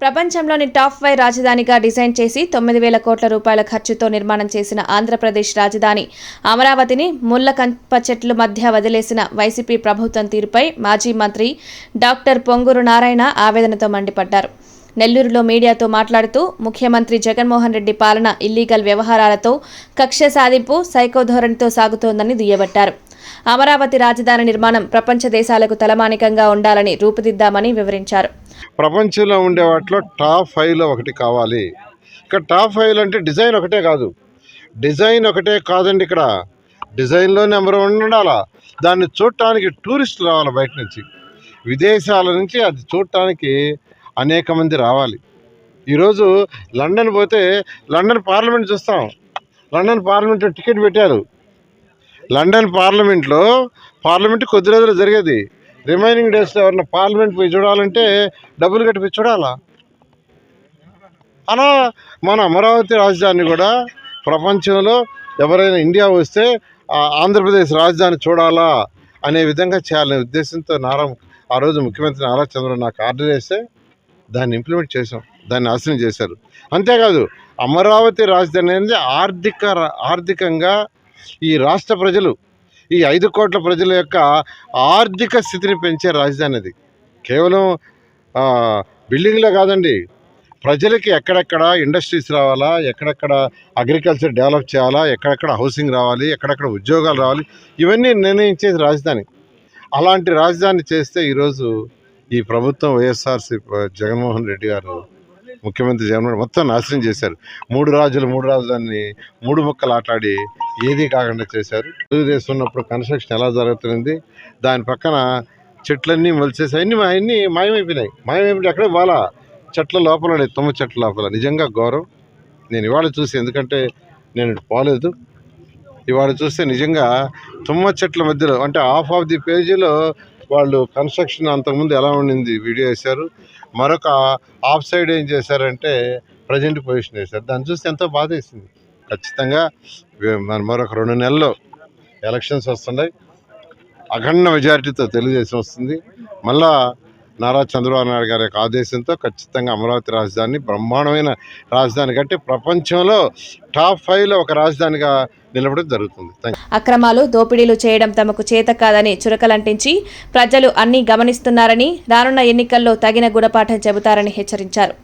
ప్రపంచంలోని top five రాజధానిగా design చేసి తొమ్మిది వేల కోట్ల రూపాయల ఖర్చుతో నిర్మాణం చేసిన ఆంధ్రప్రదేశ్ రాజధాని. అమరావతిని ముళ్ళ కంప చెట్ల మధ్య వదిలేసిన వైసీపీ ప్రభుత్వం తీరుపై మాజీ మంత్రి డాక్టర్ పొంగూరు నారాయణ ఆవేదనతో మండిపడ్డారు. నెల్లూరులో మీడియాతో మాట్లాడుతూ ముఖ్యమంత్రి జగన్మోహన్ రెడ్డి పాలన ఇల్లీగల్ వ్యవహారాలతో కక్ష సాధింపు సైకో ధోరణితో సాగుతోందని దుయ్యబట్టారు. అమరావతి రాజధాని నిర్మాణం ప్రపంచ దేశాలకు తలమానికంగా ఉండాలని రూపుదిద్దామని వివరించారు. ప్రపంచంలో ఉండే వాటిలో టాప్ ఫైవ్లో ఒకటి కావాలి. ఇక్కడ టాప్ ఫైవ్ అంటే డిజైన్ ఒకటే కాదు. డిజైన్ ఒకటే కాదండి ఇక్కడ. డిజైన్లో నెంబర్ వన్ ఉండాలా? దాన్ని చూడటానికి టూరిస్టులు రావాలి బయట నుంచి. విదేశాల నుంచి అది చూడటానికి అనేక మంది రావాలి. ఈరోజు లండన్ పోతే లండన్ పార్లమెంట్ చూస్తాం. లండన్ పార్లమెంట్ టికెట్ పెట్టారు. లండన్ పార్లమెంట్లో పార్లమెంట్ కొద్ది రోజులు జరిగేది. రిమైనింగ్ డేస్లో ఎవరైనా పార్లమెంట్ పోయి చూడాలంటే డబ్బులు కట్టి చూడాలా? అలా మన అమరావతి రాజధాని కూడా ప్రపంచంలో ఎవరైనా ఇండియా వస్తే ఆంధ్రప్రదేశ్ రాజధాని చూడాలా అనే విధంగా చేయాలనే ఉద్దేశంతో నారా ఆ రోజు ముఖ్యమంత్రి నారా చంద్రబాబు నాకు ఆర్డర్ చేస్తే దాన్ని ఇంప్లిమెంట్ చేసాం దాన్ని ఆశనం చేశారు. అంతేకాదు అమరావతి రాజధాని అనేది ఆర్థిక ఆర్థికంగా ఈ రాష్ట్ర ప్రజలు ఈ ఐదు కోట్ల ప్రజల యొక్క ఆర్థిక స్థితిని పెంచే రాజధాని అది. కేవలం బిల్డింగ్లే కాదండి. ప్రజలకి ఎక్కడెక్కడ ఇండస్ట్రీస్ రావాలా ఎక్కడెక్కడ అగ్రికల్చర్ డెవలప్ చేయాలా ఎక్కడెక్కడ హౌసింగ్ రావాలి ఎక్కడెక్కడ ఉద్యోగాలు రావాలి ఇవన్నీ నిర్ణయించేది రాజధాని. అలాంటి రాజధాని చేస్తే ఈరోజు ఈ ప్రభుత్వం వైఎస్ఆర్సీ జగన్మోహన్ రెడ్డి గారు ముఖ్యమంత్రి జగన్మోహన్ మొత్తం నాశనం చేశారు. మూడు రాజులు మూడు రాజధానిని మూడు ముక్కలు ఆటాడి ఏదీ కాకుండా చేశారు. తెలుగుదేశం ఉన్నప్పుడు కన్స్ట్రక్షన్ ఎలా జరుగుతుంది దాని పక్కన చెట్లన్నీ మొలిచేసి అన్ని అన్నీ మాయమైపోయినాయి. మాయమైపోయినాయి అక్కడే వాళ్ళ చెట్ల లోపల ఉన్నాయి, తుమ్మ చెట్ల లోపల. నిజంగా గౌరవం. నేను ఇవాళ చూసి ఎందుకంటే నేను పోలేదు. ఇవాళ చూస్తే నిజంగా తుమ్మ చెట్ల మధ్యలో అంటే హాఫ్ ఆఫ్ ది పేజీలో వాళ్ళు కన్స్ట్రక్షన్ అంతకుముందు ఎలా ఉండింది వీడియో వేశారు. మరొక ఆఫ్ సైడ్ ఏం చేశారంటే ప్రజెంట్ పొజిషన్ వేశారు. దాన్ని చూస్తే ఎంతో బాధ వేసింది ఖచ్చితంగా మన మరొక రెండు నెలల్లో ఎలక్షన్స్ వస్తున్నాయి. అఖండ మెజారిటీతో తెలుగుదేశం వస్తుంది. మళ్ళా నారా చంద్రబాబు నాయుడు గారి యొక్క ఆదేశంతో ఖచ్చితంగా అమరావతి రాజధాని బ్రహ్మాండమైన రాజధాని కట్టి ప్రపంచంలో టాప్ ఫైవ్లో ఒక రాజధానిగా నిలబడం జరుగుతుంది. అక్రమాలు దోపిడీలు చేయడం తమకు చేత కాదని చురకలంటించి ప్రజలు అన్నీ గమనిస్తున్నారని రానున్న ఎన్నికల్లో తగిన గుణపాఠం చెబుతారని హెచ్చరించారు.